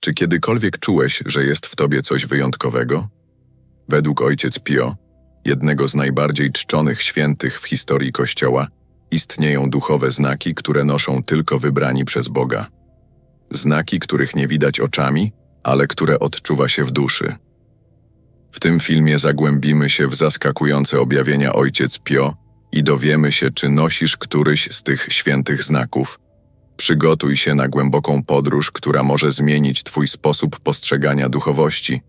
Czy kiedykolwiek czułeś, że jest w tobie coś wyjątkowego? Według ojciec Pio, jednego z najbardziej czczonych świętych w historii Kościoła, istnieją duchowe znaki, które noszą tylko wybrani przez Boga. Znaki, których nie widać oczami, ale które odczuwa się w duszy. W tym filmie zagłębimy się w zaskakujące objawienia ojciec Pio i dowiemy się, czy nosisz któryś z tych świętych znaków. Przygotuj się na głęboką podróż, która może zmienić Twój sposób postrzegania duchowości.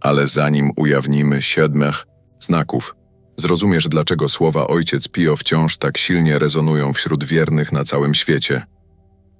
Ale zanim ujawnimy siedmech znaków, zrozumiesz, dlaczego słowa Ojciec Pio wciąż tak silnie rezonują wśród wiernych na całym świecie.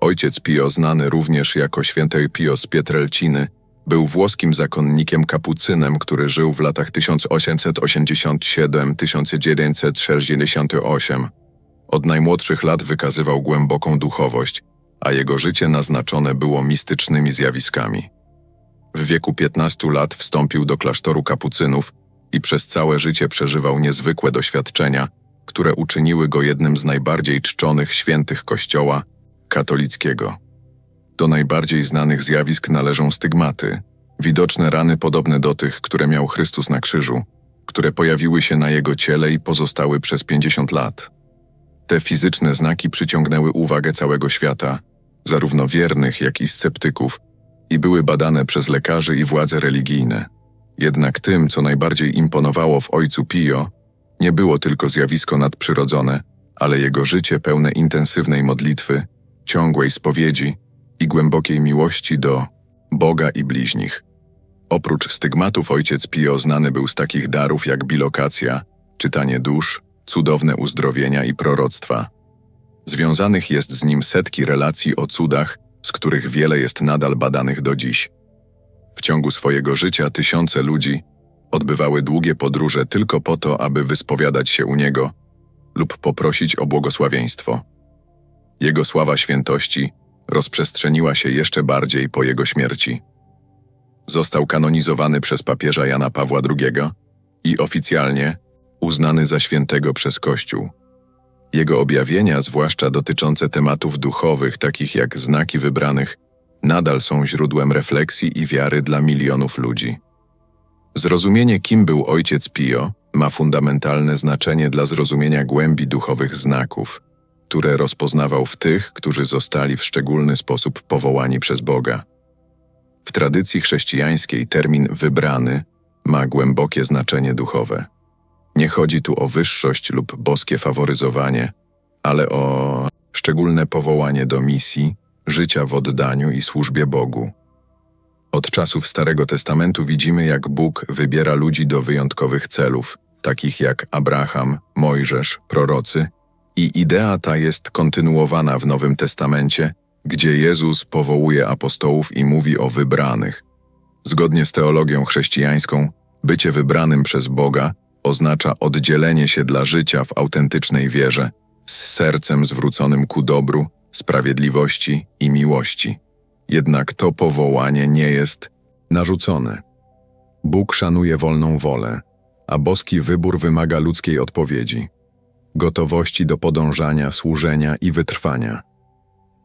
Ojciec Pio, znany również jako święty Pio z Pietrelciny, był włoskim zakonnikiem kapucynem, który żył w latach 1887-1968. Od najmłodszych lat wykazywał głęboką duchowość, a jego życie naznaczone było mistycznymi zjawiskami. W wieku 15 lat wstąpił do klasztoru kapucynów i przez całe życie przeżywał niezwykłe doświadczenia, które uczyniły go jednym z najbardziej czczonych świętych Kościoła katolickiego. Do najbardziej znanych zjawisk należą stygmaty, widoczne rany podobne do tych, które miał Chrystus na krzyżu, które pojawiły się na jego ciele i pozostały przez 50 lat. Te fizyczne znaki przyciągnęły uwagę całego świata, zarówno wiernych, jak i sceptyków, i były badane przez lekarzy i władze religijne. Jednak tym, co najbardziej imponowało w ojcu Pio, nie było tylko zjawisko nadprzyrodzone, ale jego życie pełne intensywnej modlitwy, ciągłej spowiedzi i głębokiej miłości do Boga i bliźnich. Oprócz stygmatów ojciec Pio znany był z takich darów jak bilokacja, czytanie dusz, cudowne uzdrowienia i proroctwa. Związanych jest z nim setki relacji o cudach, z których wiele jest nadal badanych do dziś. W ciągu swojego życia tysiące ludzi odbywały długie podróże tylko po to, aby wyspowiadać się u niego lub poprosić o błogosławieństwo. Jego sława świętości rozprzestrzeniła się jeszcze bardziej po jego śmierci. Został kanonizowany przez papieża Jana Pawła II i oficjalnie uznany za świętego przez Kościół. Jego objawienia, zwłaszcza dotyczące tematów duchowych, takich jak znaki wybranych, nadal są źródłem refleksji i wiary dla milionów ludzi. Zrozumienie, kim był ojciec Pio, ma fundamentalne znaczenie dla zrozumienia głębi duchowych znaków, które rozpoznawał w tych, którzy zostali w szczególny sposób powołani przez Boga. W tradycji chrześcijańskiej termin wybrany ma głębokie znaczenie duchowe. Nie chodzi tu o wyższość lub boskie faworyzowanie, ale o szczególne powołanie do misji, życia w oddaniu i służbie Bogu. Od czasów Starego Testamentu widzimy, jak Bóg wybiera ludzi do wyjątkowych celów, takich jak Abraham, Mojżesz, prorocy, i idea ta jest kontynuowana w Nowym Testamencie, gdzie Jezus powołuje apostołów i mówi o wybranych. Zgodnie z teologią chrześcijańską, bycie wybranym przez Boga oznacza oddzielenie się dla życia w autentycznej wierze, z sercem zwróconym ku dobru, sprawiedliwości i miłości. Jednak to powołanie nie jest narzucone. Bóg szanuje wolną wolę, a boski wybór wymaga ludzkiej odpowiedzi, gotowości do podążania, służenia i wytrwania.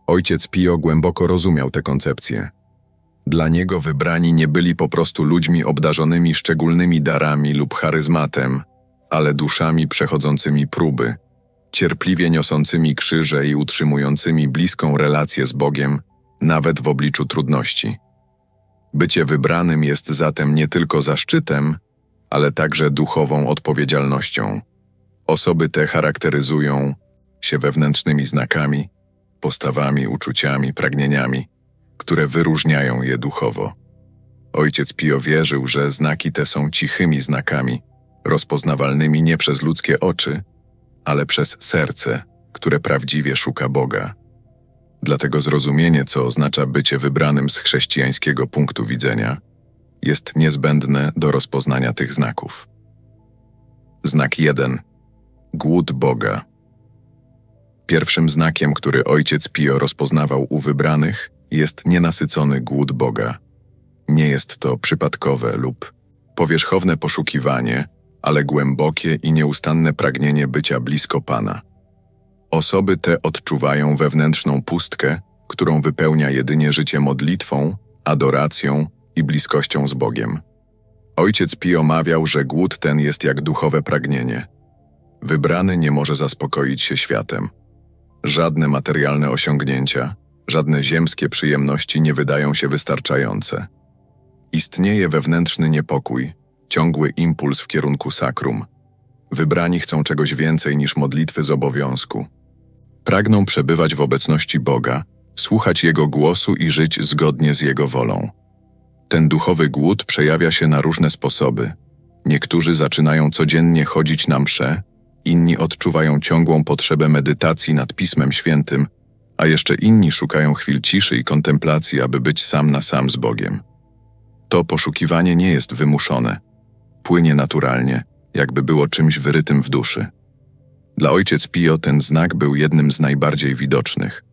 Ojciec Pio głęboko rozumiał tę koncepcję. Dla niego wybrani nie byli po prostu ludźmi obdarzonymi szczególnymi darami lub charyzmatem, ale duszami przechodzącymi próby, cierpliwie niosącymi krzyże i utrzymującymi bliską relację z Bogiem, nawet w obliczu trudności. Bycie wybranym jest zatem nie tylko zaszczytem, ale także duchową odpowiedzialnością. Osoby te charakteryzują się wewnętrznymi znakami, postawami, uczuciami, pragnieniami, które wyróżniają je duchowo. Ojciec Pio wierzył, że znaki te są cichymi znakami, rozpoznawalnymi nie przez ludzkie oczy, ale przez serce, które prawdziwie szuka Boga. Dlatego zrozumienie, co oznacza bycie wybranym z chrześcijańskiego punktu widzenia, jest niezbędne do rozpoznania tych znaków. Znak 1. Głód Boga. Pierwszym znakiem, który ojciec Pio rozpoznawał u wybranych, jest nienasycony głód Boga. Nie jest to przypadkowe lub powierzchowne poszukiwanie, ale głębokie i nieustanne pragnienie bycia blisko Pana. Osoby te odczuwają wewnętrzną pustkę, którą wypełnia jedynie życie modlitwą, adoracją i bliskością z Bogiem. Ojciec Pio mawiał, że głód ten jest jak duchowe pragnienie. Wybrany nie może zaspokoić się światem. Żadne materialne osiągnięcia, żadne ziemskie przyjemności nie wydają się wystarczające. Istnieje wewnętrzny niepokój, ciągły impuls w kierunku sakrum. Wybrani chcą czegoś więcej niż modlitwy z obowiązku. Pragną przebywać w obecności Boga, słuchać Jego głosu i żyć zgodnie z Jego wolą. Ten duchowy głód przejawia się na różne sposoby. Niektórzy zaczynają codziennie chodzić na msze, inni odczuwają ciągłą potrzebę medytacji nad Pismem Świętym, a jeszcze inni szukają chwil ciszy i kontemplacji, aby być sam na sam z Bogiem. To poszukiwanie nie jest wymuszone, płynie naturalnie, jakby było czymś wyrytym w duszy. Dla ojciec Pio ten znak był jednym z najbardziej widocznych.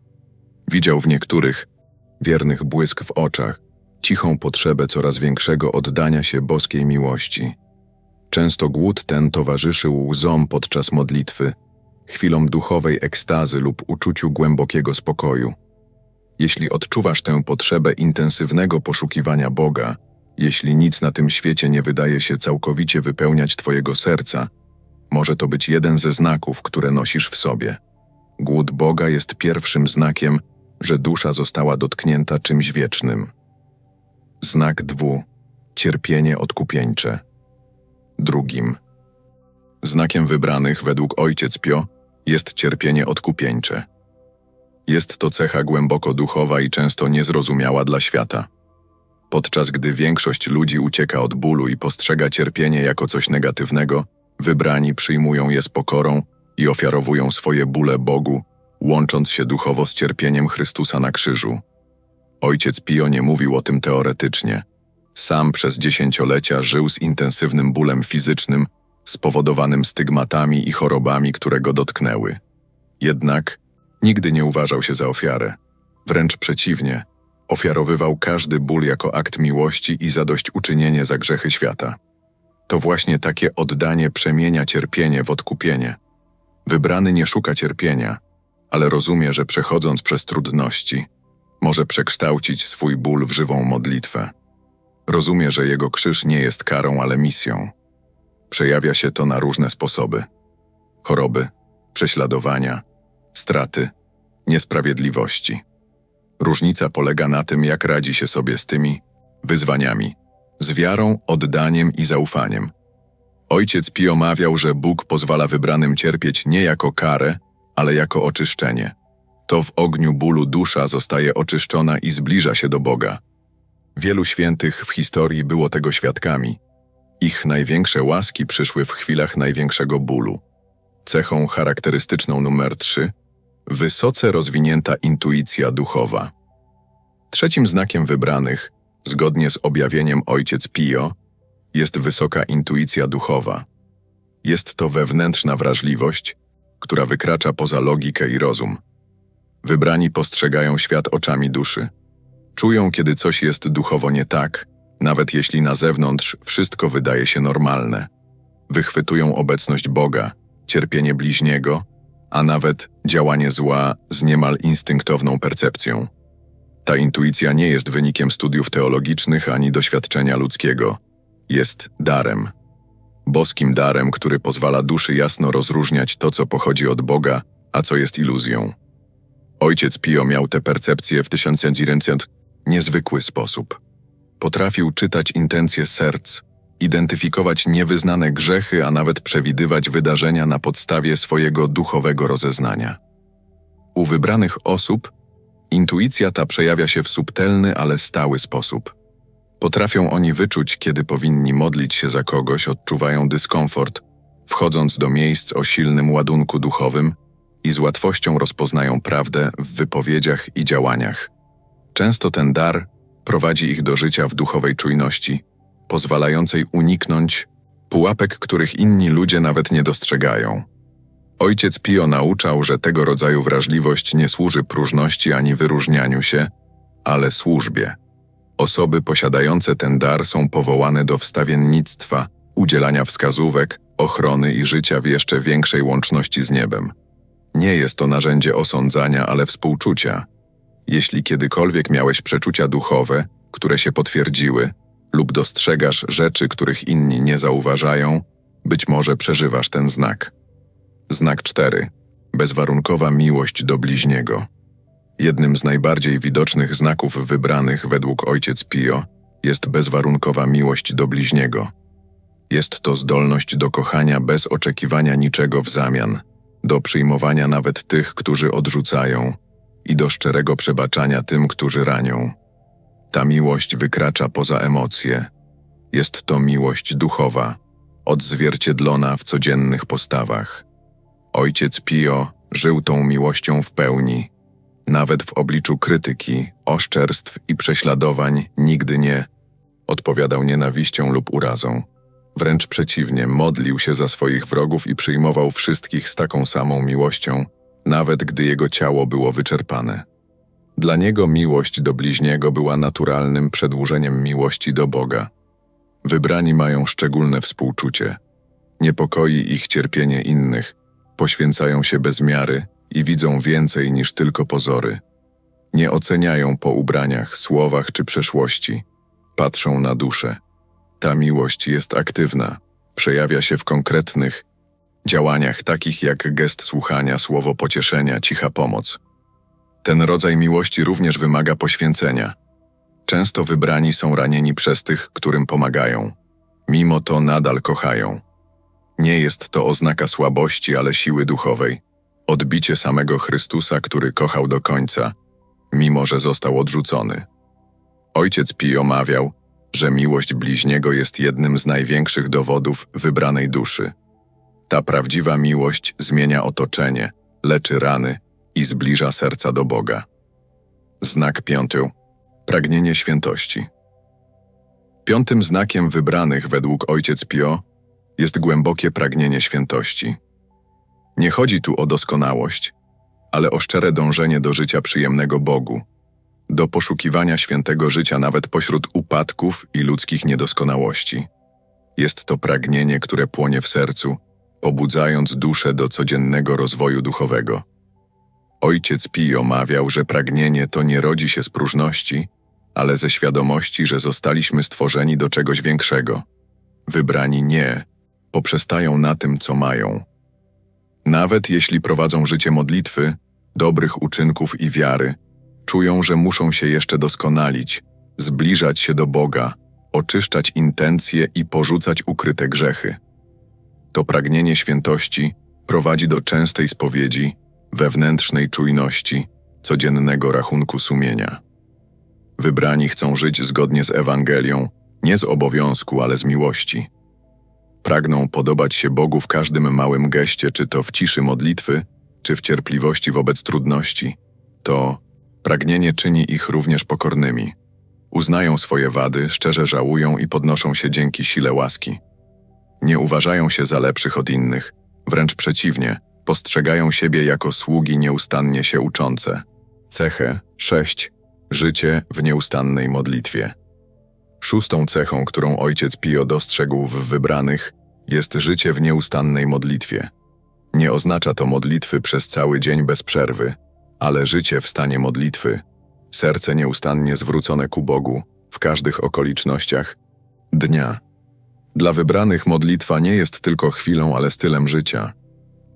Widział w niektórych, wiernych błysk w oczach, cichą potrzebę coraz większego oddania się boskiej miłości. Często głód ten towarzyszył łzom podczas modlitwy, chwilom duchowej ekstazy lub uczuciu głębokiego spokoju. Jeśli odczuwasz tę potrzebę intensywnego poszukiwania Boga, jeśli nic na tym świecie nie wydaje się całkowicie wypełniać Twojego serca, może to być jeden ze znaków, które nosisz w sobie. Głód Boga jest pierwszym znakiem, że dusza została dotknięta czymś wiecznym. Znak dwu cierpienie odkupieńcze. Drugim znakiem wybranych według ojciec Pio jest cierpienie odkupieńcze. Jest to cecha głęboko duchowa i często niezrozumiała dla świata. Podczas gdy większość ludzi ucieka od bólu i postrzega cierpienie jako coś negatywnego, wybrani przyjmują je z pokorą i ofiarowują swoje bóle Bogu, łącząc się duchowo z cierpieniem Chrystusa na krzyżu. Ojciec Pio nie mówił o tym teoretycznie. Sam przez dziesięciolecia żył z intensywnym bólem fizycznym, spowodowanym stygmatami i chorobami, które go dotknęły. Jednak nigdy nie uważał się za ofiarę. Wręcz przeciwnie, ofiarowywał każdy ból jako akt miłości i zadośćuczynienie za grzechy świata. To właśnie takie oddanie przemienia cierpienie w odkupienie. Wybrany nie szuka cierpienia, ale rozumie, że przechodząc przez trudności, może przekształcić swój ból w żywą modlitwę. Rozumie, że jego krzyż nie jest karą, ale misją. Przejawia się to na różne sposoby: choroby, prześladowania, straty, niesprawiedliwości. Różnica polega na tym, jak radzi się sobie z tymi wyzwaniami, z wiarą, oddaniem i zaufaniem. Ojciec Pio mawiał, że Bóg pozwala wybranym cierpieć nie jako karę, ale jako oczyszczenie. To w ogniu bólu dusza zostaje oczyszczona i zbliża się do Boga. Wielu świętych w historii było tego świadkami. Ich największe łaski przyszły w chwilach największego bólu. Cechą charakterystyczną numer 3 wysoce rozwinięta intuicja duchowa. Trzecim znakiem wybranych, zgodnie z objawieniem ojciec Pio, jest wysoka intuicja duchowa. Jest to wewnętrzna wrażliwość, która wykracza poza logikę i rozum. Wybrani postrzegają świat oczami duszy. Czują, kiedy coś jest duchowo nie tak, nawet jeśli na zewnątrz wszystko wydaje się normalne. Wychwytują obecność Boga, cierpienie bliźniego, a nawet działanie zła z niemal instynktowną percepcją. Ta intuicja nie jest wynikiem studiów teologicznych ani doświadczenia ludzkiego. Jest darem. Boskim darem, który pozwala duszy jasno rozróżniać to, co pochodzi od Boga, a co jest iluzją. Ojciec Pio miał tę percepcję w 1900 niezwykły sposób. Potrafił czytać intencje serc, identyfikować niewyznane grzechy, a nawet przewidywać wydarzenia na podstawie swojego duchowego rozeznania. U wybranych osób intuicja ta przejawia się w subtelny, ale stały sposób. Potrafią oni wyczuć, kiedy powinni modlić się za kogoś, odczuwają dyskomfort, wchodząc do miejsc o silnym ładunku duchowym i z łatwością rozpoznają prawdę w wypowiedziach i działaniach. Często ten dar prowadzi ich do życia w duchowej czujności, pozwalającej uniknąć pułapek, których inni ludzie nawet nie dostrzegają. Ojciec Pio nauczał, że tego rodzaju wrażliwość nie służy próżności ani wyróżnianiu się, ale służbie. Osoby posiadające ten dar są powołane do wstawiennictwa, udzielania wskazówek, ochrony i życia w jeszcze większej łączności z niebem. Nie jest to narzędzie osądzania, ale współczucia. Jeśli kiedykolwiek miałeś przeczucia duchowe, które się potwierdziły, lub dostrzegasz rzeczy, których inni nie zauważają, być może przeżywasz ten znak. Znak 4. Bezwarunkowa miłość do bliźniego. Jednym z najbardziej widocznych znaków wybranych według ojciec Pio jest bezwarunkowa miłość do bliźniego. Jest to zdolność do kochania bez oczekiwania niczego w zamian, do przyjmowania nawet tych, którzy odrzucają i do szczerego przebaczania tym, którzy ranią. Ta miłość wykracza poza emocje. Jest to miłość duchowa, odzwierciedlona w codziennych postawach. Ojciec Pio żył tą miłością w pełni. Nawet w obliczu krytyki, oszczerstw i prześladowań nigdy nie odpowiadał nienawiścią lub urazą. Wręcz przeciwnie, modlił się za swoich wrogów i przyjmował wszystkich z taką samą miłością, nawet gdy jego ciało było wyczerpane. Dla niego miłość do bliźniego była naturalnym przedłużeniem miłości do Boga. Wybrani mają szczególne współczucie. Niepokoi ich cierpienie innych, poświęcają się bez miary i widzą więcej niż tylko pozory. Nie oceniają po ubraniach, słowach czy przeszłości. Patrzą na duszę. Ta miłość jest aktywna, przejawia się w konkretnych działaniach takich jak gest słuchania, słowo pocieszenia, cicha pomoc. Ten rodzaj miłości również wymaga poświęcenia. Często wybrani są ranieni przez tych, którym pomagają. Mimo to nadal kochają. Nie jest to oznaka słabości, ale siły duchowej. Odbicie samego Chrystusa, który kochał do końca, mimo że został odrzucony. Ojciec Pio mawiał, że miłość bliźniego jest jednym z największych dowodów wybranej duszy. Ta prawdziwa miłość zmienia otoczenie, leczy rany i zbliża serca do Boga. Znak piąty. Pragnienie świętości. Piątym znakiem wybranych według ojciec Pio jest głębokie pragnienie świętości. Nie chodzi tu o doskonałość, ale o szczere dążenie do życia przyjemnego Bogu, do poszukiwania świętego życia nawet pośród upadków i ludzkich niedoskonałości. Jest to pragnienie, które płonie w sercu, pobudzając duszę do codziennego rozwoju duchowego. Ojciec Pio mawiał, że pragnienie to nie rodzi się z próżności, ale ze świadomości, że zostaliśmy stworzeni do czegoś większego. Wybrani nie, poprzestają na tym, co mają. Nawet jeśli prowadzą życie modlitwy, dobrych uczynków i wiary, czują, że muszą się jeszcze doskonalić, zbliżać się do Boga, oczyszczać intencje i porzucać ukryte grzechy. To pragnienie świętości prowadzi do częstej spowiedzi, wewnętrznej czujności, codziennego rachunku sumienia. Wybrani chcą żyć zgodnie z Ewangelią, nie z obowiązku, ale z miłości. Pragną podobać się Bogu w każdym małym geście, czy to w ciszy modlitwy, czy w cierpliwości wobec trudności. To pragnienie czyni ich również pokornymi. Uznają swoje wady, szczerze żałują i podnoszą się dzięki sile łaski. Nie uważają się za lepszych od innych, wręcz przeciwnie, postrzegają siebie jako sługi nieustannie się uczące. Cechę 6. Życie w nieustannej modlitwie. Szóstą cechą, którą ojciec Pio dostrzegł w wybranych, jest życie w nieustannej modlitwie. Nie oznacza to modlitwy przez cały dzień bez przerwy, ale życie w stanie modlitwy, serce nieustannie zwrócone ku Bogu w każdych okolicznościach dnia. Dla wybranych modlitwa nie jest tylko chwilą, ale stylem życia.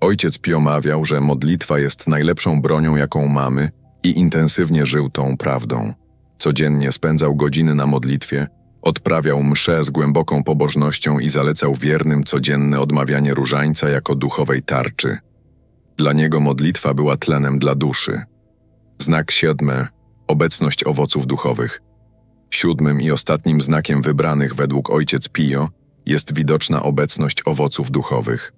Ojciec Pio mawiał, że modlitwa jest najlepszą bronią, jaką mamy i intensywnie żył tą prawdą. Codziennie spędzał godziny na modlitwie, odprawiał msze z głęboką pobożnością i zalecał wiernym codzienne odmawianie różańca jako duchowej tarczy. Dla niego modlitwa była tlenem dla duszy. Znak siódmy obecność owoców duchowych. Siódmym i ostatnim znakiem wybranych według ojciec Pio jest widoczna obecność owoców duchowych.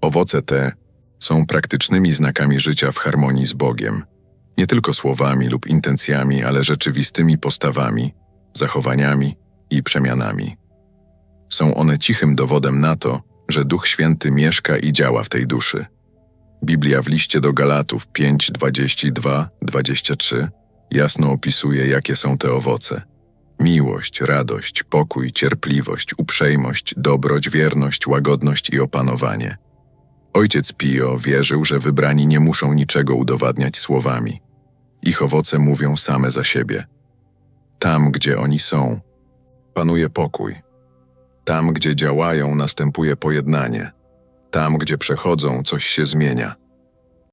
Owoce te są praktycznymi znakami życia w harmonii z Bogiem, nie tylko słowami lub intencjami, ale rzeczywistymi postawami, zachowaniami i przemianami. Są one cichym dowodem na to, że Duch Święty mieszka i działa w tej duszy. Biblia w liście do Galatów 5, 22, 23 jasno opisuje, jakie są te owoce. Miłość, radość, pokój, cierpliwość, uprzejmość, dobroć, wierność, łagodność i opanowanie. Ojciec Pio wierzył, że wybrani nie muszą niczego udowadniać słowami. Ich owoce mówią same za siebie. Tam, gdzie oni są, panuje pokój. Tam, gdzie działają, następuje pojednanie. Tam, gdzie przechodzą, coś się zmienia.